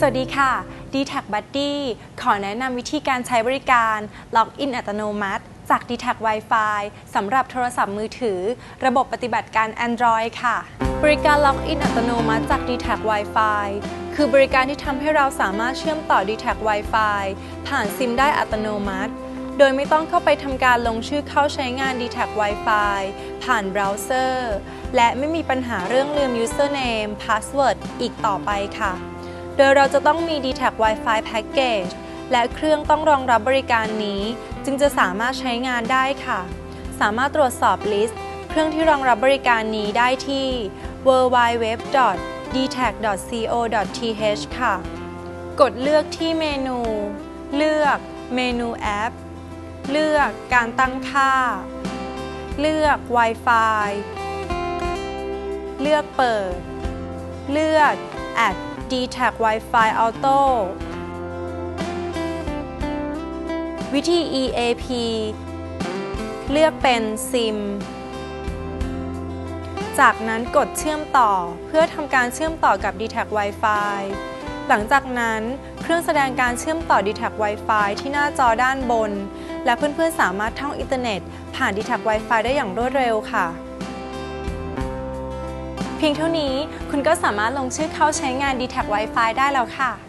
สวัสดีค่ะ d t a c Buddy ขอแนะนำวิธีการใช้บริการล็อกอินอัตโนมัติ จาก d t a c Wi-Fi สำหรับโทรศัพท์มือถือ ระบบปฏิบัติการ Android ค่ะ บริการล็อกอินอัตโนมัติจาก d t a c Wi-Fi คือบริการที่ทำให้เราสามารถเชื่อมต่อ d t a c Wi-Fi ผ่านซิมได้อัตโนมัติ โดยไม่ต้องเข้าไปทำการลงชื่อเข้าใช้งาน d t a c Wi-Fi ผ่านเบราว์เซอร์ และไม่มีปัญหาเรื่องลืม username password อีกต่อไปค่ะ โดยเราจะต้องมี d t a c Wi-Fi Package และเครื่องต้องรองรับบริการนี้ จึงจะสามารถใช้งานได้ค่ะ สามารถตรวจสอบลิสต์ เครื่องที่รองรับบริการนี้ได้ที่ www.dtac.co.th ค่ะ กดเลือกที่เมนู เลือก เมนูแอป เลือกการตั้งค่า เลือก Wi-Fi เลือกเปิด เลือก Add d t a c Wi-Fi Auto วิธี EAP เลือกเป็น SIM จากนั้นกดเชื่อมต่อเพื่อทำการเชื่อมต่อกับ d t a c Wi-Fi หลังจากนั้นเครื่องแสดงการเชื่อมต่อ d t a c Wi-Fi ที่หน้าจอด้านบน และเพื่อนๆสามารถท่องอินเทอร์เน็ต ผ่าน d t a c Wi-Fi ได้อย่างรวดเร็วค่ะ เพียงเท่านี้คุณก็สามารถลงชื่อเข้าใช้งาน d t แท Wi-Fi ได้แล้วค่ะ